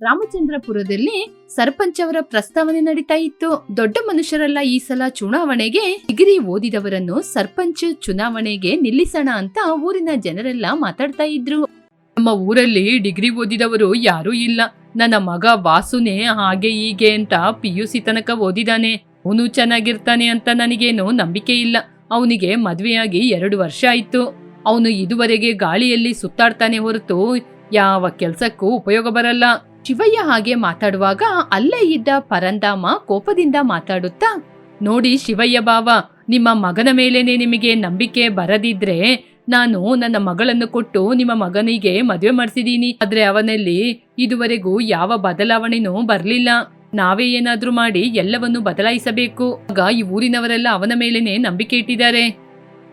ರಾಮಚಂದ್ರಪುರದಲ್ಲಿ ಸರ್ಪಂಚ್ ಅವರ ಪ್ರಸ್ತಾವನೆ ನಡೀತಾ ಇತ್ತು. ದೊಡ್ಡ ಮನುಷ್ಯರೆಲ್ಲ ಈ ಸಲ ಚುನಾವಣೆಗೆ. ಡಿಗ್ರಿ ಓದಿದವರನ್ನು ಸರ್ಪಂಚ್ ಚುನಾವಣೆಗೆ ನಿಲ್ಲಿಸೋಣ ಅಂತ ಊರಿನ ಜನರೆಲ್ಲ ಮಾತಾಡ್ತಾ ಇದ್ರು. ನಮ್ಮ ಊರಲ್ಲಿ ಡಿಗ್ರಿ ಓದಿದವರು ಯಾರೂ ಇಲ್ಲ. ನನ್ನ ಮಗ ವಾಸುನೆ ಹಾಗೆ ಹೀಗೆ ಅಂತ ಪಿ ಯು ಸಿ ತನಕ ಓದಿದಾನೆ. ಅವನು ಚೆನ್ನಾಗಿರ್ತಾನೆ ಅಂತ ನನಗೇನು ನಂಬಿಕೆ ಇಲ್ಲ. ಅವನಿಗೆ ಮದುವೆಯಾಗಿ ಎರಡು ವರ್ಷ ಆಯ್ತು. ಅವನು ಇದುವರೆಗೆ ಗಾಳಿಯಲ್ಲಿ ಸುತ್ತಾಡ್ತಾನೆ ಹೊರತು ಯಾವ ಕೆಲ್ಸಕ್ಕೂ ಉಪಯೋಗ ಬರಲ್ಲ. ಶಿವಯ್ಯ ಹಾಗೆ ಮಾತಾಡುವಾಗ ಅಲ್ಲೇ ಇದ್ದ ಪರಂದಾಮ ಕೋಪದಿಂದ ಮಾತಾಡುತ್ತಾ, ನೋಡಿ ಶಿವಯ್ಯ ಬಾವ, ನಿಮ್ಮ ಮಗನ ಮೇಲೇನೆ ನಿಮಗೆ ನಂಬಿಕೆ ಬರದಿದ್ರೆ ನಾನು ನನ್ನ ಮಗಳನ್ನು ಕೊಟ್ಟು ನಿಮ್ಮ ಮಗನಿಗೆ ಮದುವೆ ಮಾಡಿಸಿದೀನಿ. ಆದ್ರೆ ಅವನಲ್ಲಿ ಇದುವರೆಗೂ ಯಾವ ಬದಲಾವಣೆನೂ ಬರ್ಲಿಲ್ಲ. ನಾವೇ ಏನಾದ್ರೂ ಮಾಡಿ ಎಲ್ಲವನ್ನು ಬದಲಾಯಿಸಬೇಕು. ಆಗ ಈ ಊರಿನವರೆಲ್ಲ ಅವನ ಮೇಲೇನೆ ನಂಬಿಕೆ ಇಟ್ಟಿದ್ದಾರೆ.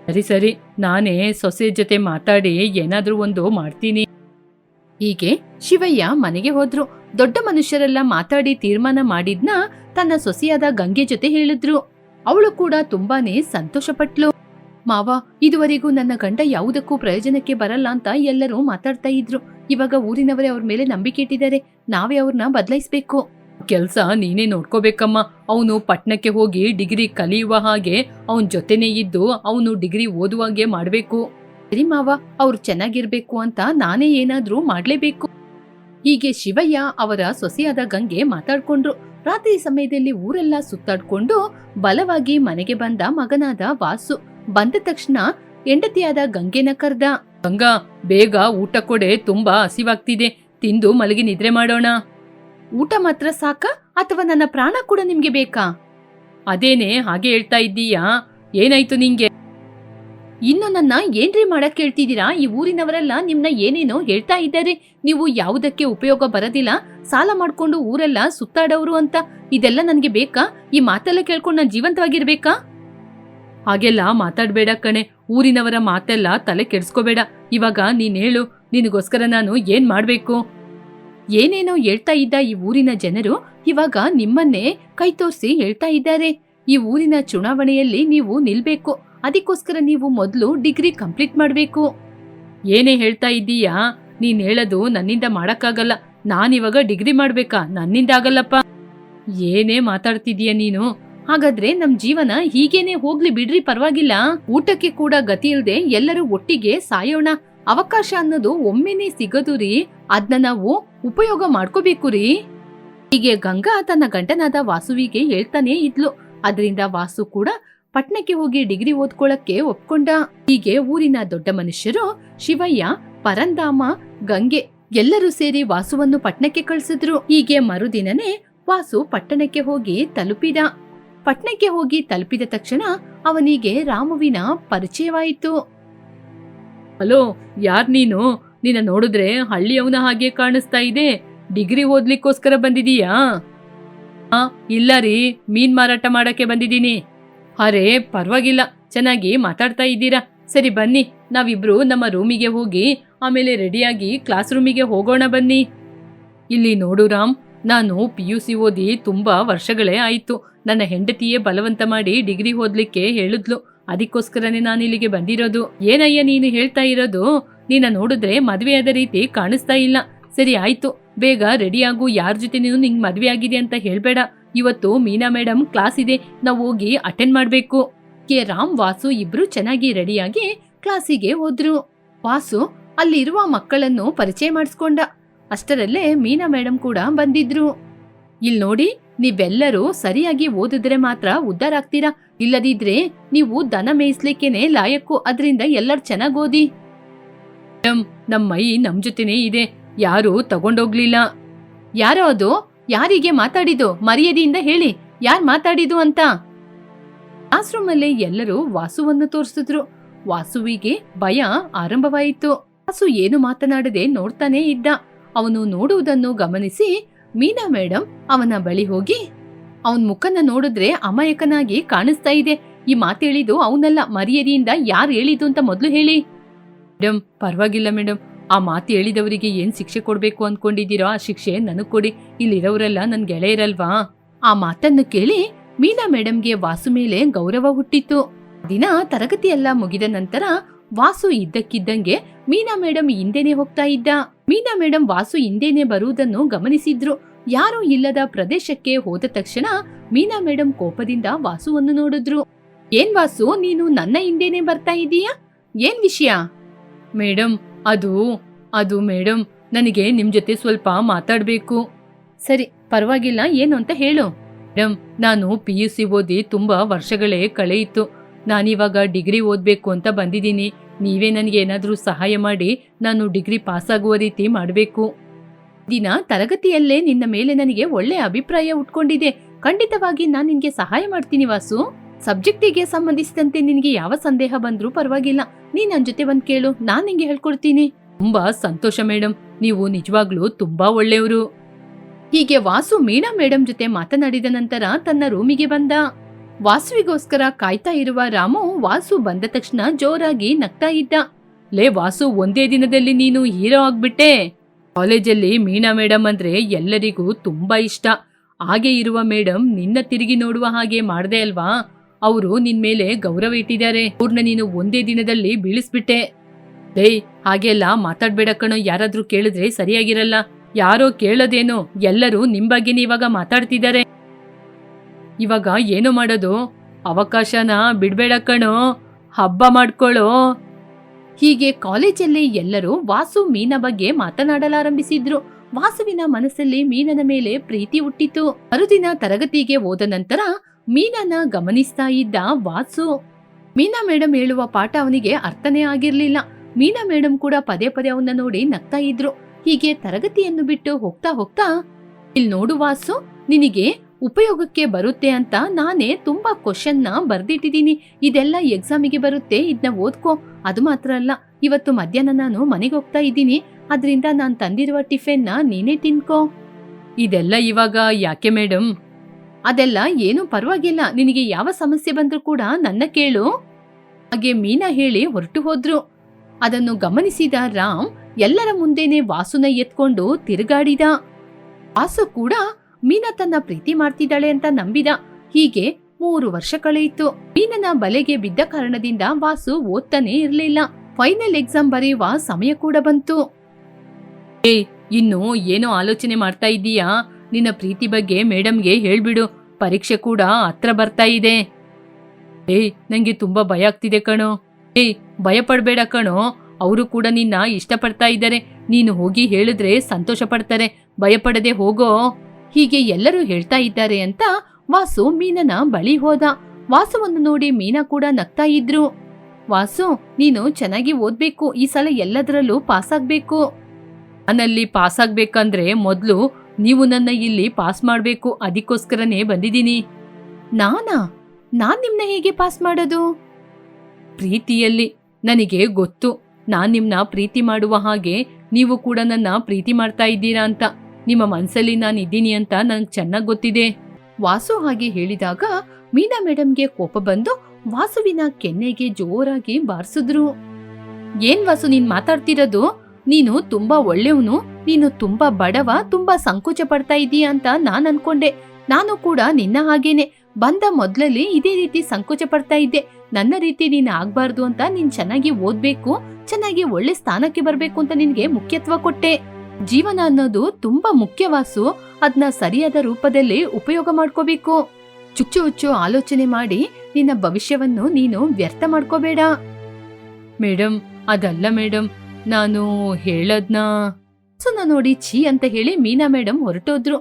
ಸರಿ ಸರಿ, ನಾನೇ ಸೊಸೆ ಜೊತೆ ಮಾತಾಡಿ ಏನಾದ್ರೂ ಒಂದು ಮಾಡ್ತೀನಿ. ಹೀಗೆ ಶಿವಯ್ಯ ಮನೆಗೆ ಹೋದ್ರು. ದೊಡ್ಡ ಮನುಷ್ಯರೆಲ್ಲ ಮಾತಾಡಿ ತೀರ್ಮಾನ ಮಾಡಿದ್ನ ತನ್ನ ಸೊಸೆಯಾದ ಗಂಗೆ ಜೊತೆ ಹೇಳಿದ್ರು. ಅವಳು ಕೂಡ ತುಂಬಾನೇ ಸಂತೋಷಪಟ್ಲು. ಮಾವ, ಇದುವರೆಗೂ ನನ್ನ ಗಂಡ ಯಾವುದಕ್ಕೂ ಪ್ರಯೋಜನಕ್ಕೆ ಬರಲ್ಲ ಅಂತ ಎಲ್ಲರೂ ಮಾತಾಡ್ತಾ ಇದ್ರು. ಇವಾಗ ಊರಿನವರೇ ಅವ್ರ ಮೇಲೆ ನಂಬಿಕೆ ಇಟ್ಟಿದ್ದಾರೆ. ನಾವೇ ಅವ್ರನ್ನ ಬದಲಾಯಿಸ್ಬೇಕು. ಕೆಲ್ಸ ನೀನೇ ನೋಡ್ಕೋಬೇಕಮ್ಮ. ಅವನು ಪಟ್ನಕ್ಕೆ ಹೋಗಿ ಡಿಗ್ರಿ ಕಲಿಯುವ ಹಾಗೆ ಅವನ್ ಜೊತೆನೇ ಇದ್ದು ಅವನು ಡಿಗ್ರಿ ಓದುವಾಗೆ ಮಾಡ್ಬೇಕು. ಸರಿ ಮಾವ, ಅವ್ರು ಚೆನ್ನಾಗಿರ್ಬೇಕು ಅಂತ ನಾನೇ ಏನಾದ್ರೂ ಮಾಡ್ಲೇಬೇಕು. ಹೀಗೆ ಶಿವಯ್ಯ ಅವರ ಸೊಸೆಯಾದ ಗಂಗೆ ಮಾತಾಡ್ಕೊಂಡ್ರು. ರಾತ್ರಿ ಸಮಯದಲ್ಲಿ ಊರೆಲ್ಲ ಸುತ್ತಾಡ್ಕೊಂಡು ಬಲವಾಗಿ ಮನೆಗೆ ಬಂದ ಮಗನಾದ ವಾಸು. ಬಂದ ತಕ್ಷಣ ಹೆಂಡತಿಯಾದ ಗಂಗೆನ ಕರ್ದ, ಗಂಗಾ, ಬೇಗ ಊಟ ಕೊಡೆ, ತುಂಬಾ ಹಸಿವಾಗ್ತಿದೆ. ತಿಂದು ಮಲಗಿ ನಿದ್ರೆ ಮಾಡೋಣ. ಊಟ ಮಾತ್ರ ಸಾಕ? ಅಥವಾ ನನ್ನ ಪ್ರಾಣ ಕೂಡ ನಿಮ್ಗೆ ಬೇಕಾ? ಅದೇನೆ, ಹಾಗೆ ಹೇಳ್ತಾ ಇದ್ದೀಯಾ? ಏನಾಯ್ತು ನಿಂಗೆ? ಇನ್ನು ನನ್ನ ಏನ್ರಿ ಮಾಡಕ್ ಕೇಳ್ತಿದ್ದೀರಾ ಈ ಊರಿನವರೆಲ್ಲ ನಿಮ್ನ ಏನೇನೋ ಹೇಳ್ತಾ ಇದ್ದಾರೆ. ನೀವು ಯಾವುದಕ್ಕೆ ಉಪಯೋಗ ಬರೋದಿಲ್ಲ. ಸಾಲ ಮಾಡ್ಕೊಂಡು ಊರೆಲ್ಲ ಸುತ್ತಾಡೋರು ಅಂತ. ಇದೆಲ್ಲ ನನ್ಗೆ ಬೇಕಾ? ಈ ಮಾತೆಲ್ಲ ಕೇಳ್ಕೊಂಡು ನಾನು ಜೀವಂತವಾಗಿರ್ಬೇಕಾ? ಹಾಗೆಲ್ಲ ಮಾತಾಡ್ಬೇಡ ಕಣೆ. ಊರಿನವರ ಮಾತೆಲ್ಲ ತಲೆ ಕೆಡ್ಸ್ಕೋಬೇಡ. ಇವಾಗ ನೀನ್ ಹೇಳು, ನಿನಗೋಸ್ಕರ ನಾನು ಏನ್ ಮಾಡ್ಬೇಕು? ಏನೇನೋ ಹೇಳ್ತಾ ಇದ್ದ ಈ ಊರಿನ ಜನರು ಇವಾಗ ನಿಮ್ಮನ್ನೇ ಕೈ ತೋರಿಸಿ ಹೇಳ್ತಾ ಇದ್ದಾರೆ. ಈ ಊರಿನ ಚುನಾವಣೆಯಲ್ಲಿ ನೀವು ನಿಲ್ಬೇಕು. ಅದಕ್ಕೋಸ್ಕರ ನೀವು ಮೊದಲು ಡಿಗ್ರಿ ಕಂಪ್ಲೀಟ್ ಮಾಡಬೇಕು. ಏನೇ ಹೇಳ್ತಾ ಇದ್ದೀಯಾ? ನೀನ್ ಹೇಳೋದು ನನ್ನಿಂದ ಮಾಡಕ್ಕಾಗಲ್ಲ. ನಾನಿವಾಗ ಡಿಗ್ರಿ ಮಾಡ್ಬೇಕಾ? ನನ್ನಿಂದ ಆಗಲ್ಲಪ್ಪ. ಏನೇ ಮಾತಾಡ್ತಿದೀಯ ನೀನು? ಹಾಗಾದ್ರೆ ನಮ್ ಜೀವನ ಹೀಗೇನೆ ಹೋಗ್ಲಿ ಬಿಡ್ರಿ ಪರವಾಗಿಲ್ಲ. ಊಟಕ್ಕೆ ಕೂಡ ಗತಿ ಇಲ್ದೆ ಎಲ್ಲರೂ ಒಟ್ಟಿಗೆ ಸಾಯೋಣ. ಅವಕಾಶ ಅನ್ನೋದು ಒಮ್ಮೆನೆ ಸಿಗದು ರೀ. ಅದ್ನ ನಾವು ಉಪಯೋಗ ಮಾಡ್ಕೋಬೇಕು ರೀ. ಹೀಗೆ ಗಂಗಾ ತನ್ನ ಗಂಡನಾದ ವಾಸುವಿಗೆ ಹೇಳ್ತಾನೆ ಇದ್ಲು. ಅದರಿಂದ ವಾಸು ಕೂಡ ಪಟ್ನಕ್ಕೆ ಹೋಗಿ ಡಿಗ್ರಿ ಓದ್ಕೊಳ್ಳಕ್ಕೆ ಒಪ್ಕೊಂಡ ಹೀಗೆ ಊರಿನ ದೊಡ್ಡ ಮನುಷ್ಯರು ಶಿವಯ್ಯ ಪರಂಧಾಮ ಗಂಗೆ ಎಲ್ಲರೂ ಸೇರಿ ವಾಸುವನ್ನು ಪಟ್ಣಕ್ಕೆ ಕಳಿಸಿದ್ರು. ಹೀಗೆ ಮರುದಿನನೇ ವಾಸು ಪಟ್ಟಣಕ್ಕೆ ಹೋಗಿ ತಲುಪಿದ. ಪಟ್ಣಕ್ಕೆ ಹೋಗಿ ತಲುಪಿದ ತಕ್ಷಣ ಅವನಿಗೆ ರಾಮುವಿನ ಪರಿಚಯವಾಯಿತು. ಹಲೋ, ಯಾರ್ ನೀನು? ನಿನ್ನ ನೋಡಿದ್ರೆ ಹಳ್ಳಿಯವನ ಹಾಗೆ ಕಾಣಿಸ್ತಾ ಇದೆ. ಡಿಗ್ರಿ ಓದ್ಲಿಕ್ಕೋಸ್ಕರ ಬಂದಿದೀಯಾ? ಇಲ್ಲ ರೀ, ಮೀನ್ ಮಾರಾಟ ಮಾಡಕ್ಕೆ ಬಂದಿದ್ದೀನಿ. ಅರೆ, ಪರವಾಗಿಲ್ಲ. ಚೆನ್ನಾಗಿ ಮಾತಾಡ್ತಾ ಇದ್ದೀರಾ? ಸರಿ, ಬನ್ನಿ. ನಾವಿಬ್ರು ನಮ್ಮ ರೂಮಿಗೆ ಹೋಗಿ, ಆಮೇಲೆ ರೆಡಿಯಾಗಿ ಕ್ಲಾಸ್ ರೂಮಿಗೆ ಹೋಗೋಣ ಬನ್ನಿ. ಇಲ್ಲಿ ನೋಡು ರಾಮ್, ನಾನು ಪಿ ಯು ಸಿ ಓದಿ ತುಂಬಾ ವರ್ಷಗಳೇ ಆಯಿತು. ನನ್ನ ಹೆಂಡತಿಯೇ ಬಲವಂತ ಮಾಡಿ ಡಿಗ್ರಿ ಓದ್ಲಿಕ್ಕೆ ಹೇಳಿದ್ಲು. ಅದಕ್ಕೋಸ್ಕರನೇ ನಾನು ಇಲ್ಲಿಗೆ ಬಂದಿರೋದು. ಏನಯ್ಯ ನೀನು ಹೇಳ್ತಾ ಇರೋದು? ನೀನ ನೋಡಿದ್ರೆ ಮದುವೆಯಾದ ರೀತಿ ಕಾಣಿಸ್ತಾ ಇಲ್ಲ. ಸರಿ, ಆಯ್ತು. ಬೇಗ ರೆಡಿಯಾಗು ಯಾರ ಜೊತೆ ನೀನು ನಿಂಗೆ ಮದ್ವೆ ಆಗಿದೆ ಅಂತ ಹೇಳ್ಬೇಡ. ಇವತ್ತು ಮೀನಾ ಮೇಡಮ್ ಕ್ಲಾಸ್ ಇದೆ ನಾವು ಹೋಗಿ ಅಟೆಂಡ್ ಮಾಡಬೇಕು. ಕೆ ರಾಮ್ ವಾಸು ಇಬ್ರು ಚೆನ್ನಾಗಿ ರೆಡಿಯಾಗಿ ಕ್ಲಾಸಿಗೆ ಹೋದ್ರು. ವಾಸು ಅಲ್ಲಿರುವ ಮಕ್ಕಳನ್ನು ಪರಿಚಯ ಮಾಡಿಸ್ಕೊಂಡ. ಅಷ್ಟರಲ್ಲೇ ಮೀನಾ ಮೇಡಮ್ ಕೂಡ ಬಂದಿದ್ರು. ಇಲ್ಲಿ ನೋಡಿ ನೀವೆಲ್ಲರೂ ಸರಿಯಾಗಿ ಓದಿದ್ರೆ ಮಾತ್ರ ಉದ್ಧಾರ ಆಗ್ತೀರಾ? ಇಲ್ಲದಿದ್ರೆ ನೀವು ದನ ಮೇಯಿಸ್ಲಿಕ್ಕೇನೆ ಲಾಯಕ್ಕು ಅದರಿಂದ ಎಲ್ಲರೂ ಚೆನ್ನಾಗಿ ಓದಿ. ಮೇಡಮ್, ನಮ್ ಮೈ ನಮ್ ಜೊತೆನೇ ಇದೆ. ಯಾರು ತಗೊಂಡೋಗ್ಲಿಲ್ಲ. ಯಾರೋ ಅದು ಯಾರಿಗೆ ಮಾತಾಡಿದು ಮರ್ಯಾದೆಯಿಂದ ಹೇಳಿ. ಯಾರ್ ಮಾತಾಡಿದು ಅಂತ? ಆಶ್ರಮ್ ಎಲ್ಲರೂ ವಾಸುವನ್ನು ತೋರಿಸಿದ್ರು. ವಾಸುವಿಗೆ ಭಯ ಆರಂಭವಾಯಿತು. ವಾಸು ಏನು ಮಾತನಾಡದೆ ನೋಡ್ತಾನೇ ಇದ್ದ. ಅವನು ನೋಡುವುದನ್ನು ಗಮನಿಸಿ, ಮೀನಾ ಮೇಡಮ್ ಅವನ ಬಳಿ ಹೋಗಿ. ಅವನ್ ಮುಖನ ನೋಡಿದ್ರೆ ಅಮಾಯಕನಾಗಿ ಕಾಣಿಸ್ತಾ ಇದೆ. ಈ ಮಾತು ಹೇಳಿದ್ದು ಅವನಲ್ಲ, ಮರ್ಯಾದೆಯಿಂದ ಯಾರು ಹೇಳಿದ್ದು ಅಂತ ಮೊದಲು ಹೇಳಿ. ಮೇಡಮ್ ಪರವಾಗಿಲ್ಲ ಮೇಡಮ್ ಆ ಮಾತು ಹೇಳಿದವರಿಗೆ ಏನ್ ಶಿಕ್ಷೆ ಕೊಡ್ಬೇಕು ಅನ್ಕೊಂಡಿದ್ದೀರೋ ಆ ಶಿಕ್ಷೆ ನನಗ್ ಕೊಡಿ. ಇಲ್ಲಿರೋರೆಲ್ಲ ನನ್ ಗೆಳೆಯರಲ್ವಾ? ಆ ಮಾತನ್ನು ಕೇಳಿ ಮೀನಾ ಮೇಡಮ್ಗೆ ವಾಸು ಮೇಲೆ ಗೌರವ ಹುಟ್ಟಿತ್ತು ದಿನ ತರಗತಿ ಎಲ್ಲ ಮುಗಿದ ನಂತರ ವಾಸು ಇದ್ದಕ್ಕಿದ್ದಂಗೆ ಮೀನಾ ಮೇಡಮ್ ಹಿಂದೆನೆ ಹೋಗ್ತಾ ಇದ್ದ. ಮೀನಾ ಮೇಡಮ್ ವಾಸು ಹಿಂದೇನೆ ಬರುವುದನ್ನು ಗಮನಿಸಿದ್ರು. ಯಾರೂ ಇಲ್ಲದ ಪ್ರದೇಶಕ್ಕೆ ಹೋದ ತಕ್ಷಣ ಮೀನಾ ಮೇಡಮ್ ಕೋಪದಿಂದ ವಾಸುವನ್ನು ನೋಡಿದ್ರು. ಏನ್ ವಾಸು, ನೀನು ನನ್ನ ಹಿಂದೆನೆ ಬರ್ತಾ ಇದೀಯಾ? ಏನ್ ವಿಷಯ? ಮೇಡಮ್ ಅದು ಅದು ಮೇಡಮ್ ನನಗೆ ನಿಮ್ ಜೊತೆ ಸ್ವಲ್ಪ ಮಾತಾಡಬೇಕು. ಸರಿ, ಪರವಾಗಿಲ್ಲ, ಏನು ಅಂತ ಹೇಳು. ಮೇಡಮ್ ನಾನು ಪಿ ಯು ಸಿ ಓದಿ ತುಂಬಾ ವರ್ಷಗಳೇ ಕಳೆಯಿತು ನಾನಿವಾಗ ಡಿಗ್ರಿ ಓದ್ಬೇಕು ಅಂತ ಬಂದಿದ್ದೀನಿ. ನೀವೇ ನನಗೆ ಏನಾದರೂ ಸಹಾಯ ಮಾಡಿ ನಾನು ಡಿಗ್ರಿ ಪಾಸ್ ಆಗುವ ರೀತಿ ಮಾಡಬೇಕು. ದಿನ ತರಗತಿಯಲ್ಲೇ ನಿನ್ನ ಮೇಲೆ ನನಗೆ ಒಳ್ಳೆ ಅಭಿಪ್ರಾಯ ಉಟ್ಕೊಂಡಿದೆ. ಖಂಡಿತವಾಗಿ ನಾನು ನಿನಗೆ ಸಹಾಯ ಮಾಡ್ತೀನಿ, ವಾಸು. ಸಬ್ಜೆಕ್ಟಿಗೆ ಸಂಬಂಧಿಸಿದಂತೆ ನಿನಗೆ ಯಾವ ಸಂದೇಹ ಬಂದ್ರೂ ಪರವಾಗಿಲ್ಲ. ನೀ ನನ್ ಜೊತೆ ಬಂದ್ ಕೇಳು, ನಾನ್ ನಿಂಗೆ ಹೇಳ್ಕೊಡ್ತೀನಿ. ತುಂಬಾ ಸಂತೋಷ ಮೇಡಮ್ ನೀವು ನಿಜವಾಗ್ಲೂ ತುಂಬಾ ಒಳ್ಳೆಯವರು. ಹೀಗೆ ವಾಸು ಮೀನಾ ಮೇಡಮ್ ಜೊತೆ ಮಾತನಾಡಿದ ನಂತರ ತನ್ನ ರೂಮಿಗೆ ಬಂದ. ವಾಸುವಿಗೋಸ್ಕರ ಕಾಯ್ತಾ ಇರುವ ರಾಮು ವಾಸು ಬಂದ ತಕ್ಷಣ ಜೋರಾಗಿ ನಗ್ತಾ ಇದ್ದ. ಲೇ ವಾಸು, ಒಂದೇ ದಿನದಲ್ಲಿ ನೀನು ಹೀರೋ ಆಗ್ಬಿಟ್ಟೆ. ಕಾಲೇಜಲ್ಲಿ ಮೀನಾ ಮೇಡಮ್ ಅಂದ್ರೆ ಎಲ್ಲರಿಗೂ ತುಂಬಾ ಇಷ್ಟ. ಹಾಗೆ ಇರುವ ಮೇಡಮ್ ನಿನ್ನ ತಿರುಗಿ ನೋಡುವ ಹಾಗೆ ಮಾಡ್ದೆ ಅಲ್ವಾ? ಅವರು ನಿನ್ ಮೇಲೆ ಗೌರವ ಇಟ್ಟಿದ್ದಾರೆ. ಅವ್ರನ್ನ ನೀನು ಒಂದೇ ದಿನದಲ್ಲಿ ಬೀಳಿಸ್ಬಿಟ್ಟೆ. ಡೇಯ್, ಹಾಗೆಲ್ಲ ಮಾತಾಡ್ಬೇಡ ಕಣೋ, ಯಾರಾದ್ರೂ ಕೇಳಿದ್ರೆ ಸರಿಯಾಗಿರಲ್ಲ. ಯಾರೋ ಕೇಳೋದೇನೋ, ಎಲ್ಲರೂ ನಿಮ್ ಬಗ್ಗೆನೇ ಇವಾಗ ಮಾತಾಡ್ತಿದ್ದಾರೆ. ಇವಾಗ ಏನು ಮಾಡೋದು? ಅವಕಾಶನ ಬಿಡ್ಬೇಡ ಕಣೋ, ಹಬ್ಬ ಮಾಡ್ಕೊಳ್ಳೋ ಹೀಗೆ ಕಾಲೇಜಲ್ಲಿ ಎಲ್ಲರೂ ವಾಸು, ಮೀನ ಬಗ್ಗೆ ಮಾತನಾಡಲಾರಂಭಿಸಿದ್ರು. ವಾಸುವಿನ ಮನಸ್ಸಲ್ಲಿ ಮೀನನ ಮೇಲೆ ಪ್ರೀತಿ ಹುಟ್ಟಿತು ಮರುದಿನ ತರಗತಿಗೆ ಹೋದ ನಂತರ ಮೀನನ ಗಮನಿಸ್ತಾ ಇದ್ದ ವಾಸು, ಮೀನಾ ಮೇಡಮ್ ಹೇಳುವ ಪಾಠ ಅವನಿಗೆ ಅರ್ಥನೇ ಆಗಿರ್ಲಿಲ್ಲ. ಮೀನಾ ಮೇಡಮ್ ಕೂಡ ಪದೇ ಪದೇ ಅವನ್ನ ನೋಡಿ ನಗ್ತಾ ಇದ್ರು. ಹೀಗೆ ತರಗತಿಯನ್ನು ಬಿಟ್ಟು ಹೋಗ್ತಾ ಹೋಗ್ತಾ ಇಲ್ಲಿ ನೋಡು ವಾಸು, ನಿನಗೆ ಉಪಯೋಗಕ್ಕೆ ಬರುತ್ತೆ ಅಂತ ನಾನೇ ತುಂಬಾ ಕ್ವಶನ್ನ ಬರ್ದಿಟ್ಟಿದೀನಿ ಇದೆಲ್ಲ ಎಕ್ಸಾಮಿಗೆ ಬರುತ್ತೆ ಇದನ್ನ ಓದ್ಕೋ. ಅದು ಮಾತ್ರ ಅಲ್ಲ, ಇವತ್ತು ಮಧ್ಯಾಹ್ನ ನಾನು ಮನೆಗೆ ಹೋಗ್ತಾ ಇದ್ದೀನಿ. ಅದರಿಂದ ನಾನು ತಂದಿರುವ ಟಿಫಿನ್ನ ನೀನೇ ತಿನ್ಕೋ. ಇದೆಲ್ಲ ಇವಾಗ ಯಾಕೆ ಮೇಡಮ್ ಅದೆಲ್ಲ ಏನು ಪರವಾಗಿಲ್ಲ. ನಿನಗೆ ಯಾವ ಸಮಸ್ಯೆ ಬಂದರೂ ಕೂಡ ನನ್ನ ಕೇಳು. ಹಾಗೆ ಮೀನಾ ಹೇಳಿ ಹೊರಟು ಹೋದ್ರು. ಅದನ್ನು ಗಮನಿಸಿದ ರಾಮ್ ಎಲ್ಲರ ಮುಂದೆನೆ ವಾಸುನ ಎತ್ಕೊಂಡು ತಿರುಗಾಡಿದ. ವಾಸು ಕೂಡ ಮೀನಾ ತನ್ನ ಪ್ರೀತಿ ಮಾಡ್ತಿದ್ದಾಳೆ ಅಂತ ನಂಬಿದ. ಹೀಗೆ ಮೂರು ವರ್ಷ ಕಳೆಯಿತು. ಮೀನನ ಬಲೆಗೆ ಬಿದ್ದ ಕಾರಣದಿಂದ ವಾಸು ಓದ್ತಾನೆ ಇರಲಿಲ್ಲ. ಫೈನಲ್ ಎಕ್ಸಾಮ್ ಬರೆಯುವ ಸಮಯ ಕೂಡ ಬಂತು. ಏ ಇನ್ನು ಏನೋ ಆಲೋಚನೆ ಮಾಡ್ತಾ ಇದ್ದೀಯಾ ನಿನ್ನ ಪ್ರೀತಿ ಬಗ್ಗೆ ಮೇಡಮ್ಗೆ ಹೇಳ್ಬಿಡು. ಪರೀಕ್ಷೆ ಕೂಡ ಹತ್ರ ಬರ್ತಾ ಇದೆ. ಏಯ್, ನಂಗೆ ತುಂಬಾ ಭಯ ಆಗ್ತಿದೆ ಕಣೋ. ಏಯ್, ಭಯ ಪಡ್ಬೇಡ ಕಣೋ. ಅವರು ಕೂಡ ನಿನ್ನ ಇಷ್ಟಪಡ್ತಾ ಇದ್ದಾರೆ. ನೀನು ಹೋಗಿ ಹೇಳಿದ್ರೆ ಸಂತೋಷ ಪಡ್ತಾರೆ. ಭಯಪಡದೆ ಹೋಗೋ. ಹೀಗೆ ಎಲ್ಲರೂ ಹೇಳ್ತಾ ಇದ್ದಾರೆ ಅಂತ ವಾಸು ಮೀನನ ಬಳಿ ಹೋದ. ವಾಸುವನ್ನು ನೋಡಿ ಮೀನಾ ಕೂಡ ನಗ್ತಾ ಇದ್ರು. ವಾಸು, ನೀನು ಚೆನ್ನಾಗಿ ಓದ್ಬೇಕು. ಈ ಸಲ ಎಲ್ಲದರಲ್ಲೂ ಪಾಸ್ ಆಗ್ಬೇಕು ನಾನಲ್ಲಿ ಪಾಸ್ ಆಗ್ಬೇಕಂದ್ರೆ ಮೊದ್ಲು ನೀವು ನನ್ನ ಇಲ್ಲಿ ಪಾಸ್ ಮಾಡಬೇಕು ಅದಕ್ಕೋಸ್ಕರನೇ ಬಂದಿದ್ದೀನಿ. ನಾನಾ? ನಾನ್ ನಿಮ್ನ ಹೇಗೆ ಪಾಸ್ ಮಾಡೋದು? ಪ್ರೀತಿಯಲ್ಲಿ ನನಗೆ ಗೊತ್ತು. ನಾನ್ ನಿಮ್ನ ಪ್ರೀತಿ ಮಾಡುವ ಹಾಗೆ ನೀವು ಕೂಡ ನನ್ನ ಪ್ರೀತಿ ಮಾಡ್ತಾ ಇದ್ದೀರಾ ಅಂತ. ನಿಮ್ಮ ಮನಸ್ಸಲ್ಲಿ ನಾನು ಇದ್ದೀನಿ ಅಂತ ನನಗೆ ಚೆನ್ನಾಗಿ ಗೊತ್ತಿದೆ. ವಾಸು ಹಾಗೆ ಹೇಳಿದಾಗ ಮೀನಾ ಮೇಡಮ್ಗೆ ಕೋಪ ಬಂದು ವಾಸುವಿನ ಕೆನ್ನೆಗೆ ಜೋರಾಗಿ ಬಾರಿಸಿದ್ರು. ಏನ್ ವಾಸು, ನೀನ್ ಮಾತಾಡ್ತಿರೋದು? ನೀನು ತುಂಬಾ ಒಳ್ಳೆಯವನು. ನೀನು ತುಂಬಾ ಬಡವ, ತುಂಬಾ ಸಂಕೋಚ ಪಡ್ತಾ ಇದೀಯ ಅಂತ ನಾನು ಅನ್ಕೊಂಡೆ. ನಾನು ಕೂಡ ನಿನ್ನ ಹಾಗೇನೆ. ಬಂದ ಮೊದ್ಲಲ್ಲಿ ಇದೇ ರೀತಿ ಸಂಕೋಚ ಪಡ್ತಾ ಇದ್ದೆ. ನನ್ನ ರೀತಿ ನೀನು ಆಗ್ಬಾರ್ದು ಅಂತ ನೀನ್ ಚೆನ್ನಾಗಿ ಓದ್ಬೇಕು, ಚೆನ್ನಾಗಿ ಒಳ್ಳೆ ಸ್ಥಾನಕ್ಕೆ ಬರ್ಬೇಕು ಅಂತ ನಿನ್ಗೆ ಮುಖ್ಯತ್ವ ಕೊಟ್ಟೆ. ಜೀವನ ಅನ್ನೋದು ತುಂಬಾ ಮುಖ್ಯವಾಸು ಅದನ್ನ ಸರಿಯಾದ ರೂಪದಲ್ಲಿ ಉಪಯೋಗ ಮಾಡ್ಕೋಬೇಕು. ಚುಚ್ಚು ಹುಚ್ಚು ಆಲೋಚನೆ ಮಾಡಿ ನಿನ್ನ ಭವಿಷ್ಯವನ್ನು ನೀನು ವ್ಯರ್ಥ ಮಾಡ್ಕೋಬೇಡ. ಮೇಡಮ್ ಅದಲ್ಲ ಮೇಡಮ್ ನಾನು ಹೇಳದ್ನ? ವಾಸುನ ನೋಡಿ ಛೀ ಅಂತ ಹೇಳಿ ಮೀನಾ ಮೇಡಮ್ ಹೊರಟೋದ್ರು.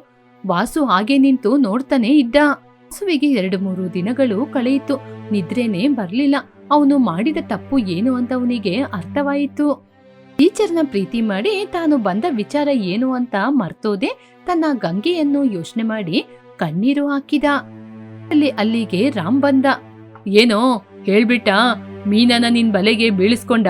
ವಾಸು ಹಾಗೆ ನಿಂತು ನೋಡ್ತಾನೆ ಇದ್ದ. ವಾಸುವಿಗೆ ಎರಡು ಮೂರು ದಿನಗಳು ಕಳೆಯಿತು. ನಿದ್ರೆನೇ ಬರ್ಲಿಲ್ಲ. ಅವನು ಮಾಡಿದ ತಪ್ಪು ಏನು ಅಂತ ಅವನಿಗೆ ಅರ್ಥವಾಯಿತು. ಟೀಚರ್ನ ಪ್ರೀತಿ ಮಾಡಿ ತಾನು ಬಂದ ವಿಚಾರ ಏನು ಅಂತ ಮರ್ತೋದೆ ತನ್ನ ಗಂಗೆಯನ್ನು ಯೋಚನೆ ಮಾಡಿ ಕಣ್ಣೀರು ಹಾಕಿದ. ಅಲ್ಲಿ ಅಲ್ಲಿಗೆ ರಾಮ್ ಬಂದ. ಏನೋ ಹೇಳ್ಬಿಟ್ಟ? ಮೀನನ ನಿನ್ ಬಲೆಗೆ ಬೀಳಿಸ್ಕೊಂಡ?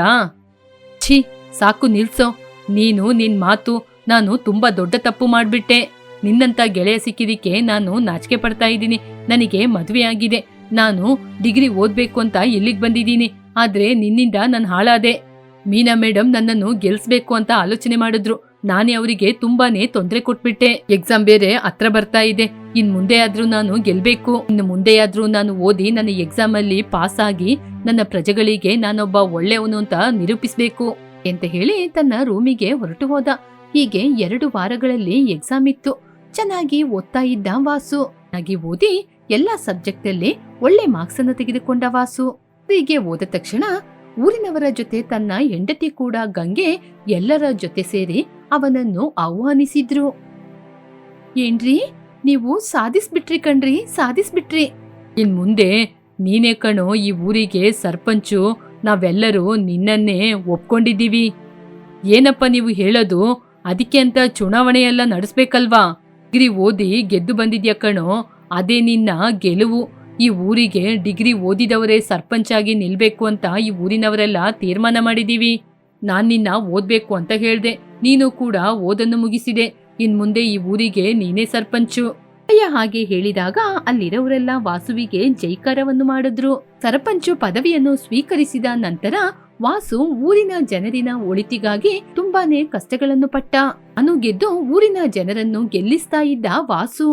ಛೀ, ಸಾಕು ನಿಲ್ಸೋ. ನೀನು ನಿನ್ ಮಾತು ನಾನು ತುಂಬಾ ದೊಡ್ಡ ತಪ್ಪು ಮಾಡ್ಬಿಟ್ಟೆ. ನಿನ್ನಂತ ಗೆಳೆಯ ಸಿಕ್ಕಿದಿಕ್ಕೆ ನಾನು ನಾಚಿಕೆ ಪಡ್ತಾ ಇದ್ದೀನಿ. ನನಗೆ ಮದುವೆ ಆಗಿದೆ. ನಾನು ಡಿಗ್ರಿ ಓದ್ಬೇಕು ಅಂತ ಇಲ್ಲಿಗೆ ಬಂದಿದ್ದೀನಿ. ಆದ್ರೆ ನಿನ್ನಿಂದ ನಾನು ಹಾಳಾದೆ. ಮೀನಾ ಮೇಡಮ್ ನನ್ನನ್ನು ಗೆಲ್ಸ್ಬೇಕು ಅಂತ ಆಲೋಚನೆ ಮಾಡಿದ್ರು. ನಾನೇ ಅವರಿಗೆ ತುಂಬಾನೇ ತೊಂದರೆ ಕೊಟ್ಬಿಟ್ಟೆ. ಎಕ್ಸಾಮ್ ಬೇರೆ ಹತ್ರ ಬರ್ತಾ ಇದೆ. ಇನ್ ಮುಂದೆ ಆದ್ರೂ ನಾನು ಗೆಲ್ಬೇಕು. ಇನ್ನು ಮುಂದೆಯಾದ್ರೂ ನಾನು ಓದಿ ನನ್ನ ಎಕ್ಸಾಮ್ ಅಲ್ಲಿ ಪಾಸ್ ಆಗಿ ನನ್ನ ಪ್ರಜೆಗಳಿಗೆ ನಾನೊಬ್ಬ ಒಳ್ಳೆಯವನು ಅಂತ ನಿರೂಪಿಸ್ಬೇಕು. ಅಂತ ಹೇಳಿ ತನ್ನ ರೂಮಿಗೆ ಹೊರಟು ಹೋದ. ಹೀಗೆ ಎರಡು ವಾರಗಳಲ್ಲಿ ಎಕ್ಸಾಮ್ ಇತ್ತು. ಚೆನ್ನಾಗಿ ಓದ್ತಾ ಇದ್ದ ವಾಸು. ಚೆನ್ನಾಗಿ ಓದಿ ಎಲ್ಲಾ ಸಬ್ಜೆಕ್ಟ್ ಅಲ್ಲಿ ಒಳ್ಳೆ ಮಾರ್ಕ್ಸ್ ಅನ್ನು ತೆಗೆದುಕೊಂಡ ವಾಸು. ಹೀಗೆ ಓದ ತಕ್ಷಣ ಊರಿನವರ ಜೊತೆ ತನ್ನ ಹೆಂಡತಿ ಕೂಡ ಗಂಗೆ ಎಲ್ಲರ ಜೊತೆ ಸೇರಿ ಅವನನ್ನು ಆಹ್ವಾನಿಸಿದ್ರು. ಏನ್ರಿ? ನೀವು ಸಾಧಿಸ್ಬಿಟ್ರಿ ಕಣ್ರಿ, ಸಾಧಿಸ್ಬಿಟ್ರಿ. ಇನ್ ಮುಂದೆ ನೀನೇ ಕಣೋ ಈ ಊರಿಗೆ ಸರ್ಪಂಚು ನಾವೆಲ್ಲರೂ ನಿನ್ನನ್ನೇ ಒಪ್ಕೊಂಡಿದ್ದೀವಿ. ಏನಪ್ಪ ನೀವು ಹೇಳೋದು? ಅದಕ್ಕೆ ಅಂತ ಚುನಾವಣೆಯೆಲ್ಲ ನಡೆಸ್ಬೇಕಲ್ವಾ? ಡಿಗ್ರಿ ಓದಿ ಗೆದ್ದು ಬಂದಿದ್ಯಾ ಕಣೋ? ಅದೇ ನಿನ್ನ ಗೆಲುವು. ಈ ಊರಿಗೆ ಡಿಗ್ರಿ ಓದಿದವರೇ ಸರ್ಪಂಚಾಗಿ ನಿಲ್ಬೇಕು ಅಂತ ಈ ಊರಿನವರೆಲ್ಲ ತೀರ್ಮಾನ ಮಾಡಿದೀವಿ ನಾನು ನಿನ್ನ ಓದ್ಬೇಕು ಅಂತ ಹೇಳ್ದೆ. ನೀನು ಕೂಡ ಓದನ್ನು ಮುಗಿಸಿದೆ. ಇನ್ ಮುಂದೆ ಈ ಊರಿಗೆ ನೀನೇ ಸರ್ಪಂಚು. ಅಯ್ಯ ಹಾಗೆ ಹೇಳಿದಾಗ ಅಲ್ಲಿರೋರೆಲ್ಲ ವಾಸುವಿಗೆ ಜೈಕಾರವನ್ನು ಮಾಡಿದ್ರು. ಸರಪಂಚು ಪದವಿಯನ್ನು ಸ್ವೀಕರಿಸಿದ ನಂತರ ವಾಸು ಊರಿನ ಜನರಿನ ಒಳಿತಿಗಾಗಿ ತುಂಬಾನೇ ಕಷ್ಟಗಳನ್ನು ಪಟ್ಟ. ಅನು ಗೆದ್ದು ಊರಿನ ಜನರನ್ನು ಗೆಲ್ಲಿಸ್ತಾ ಇದ್ದ ವಾಸು.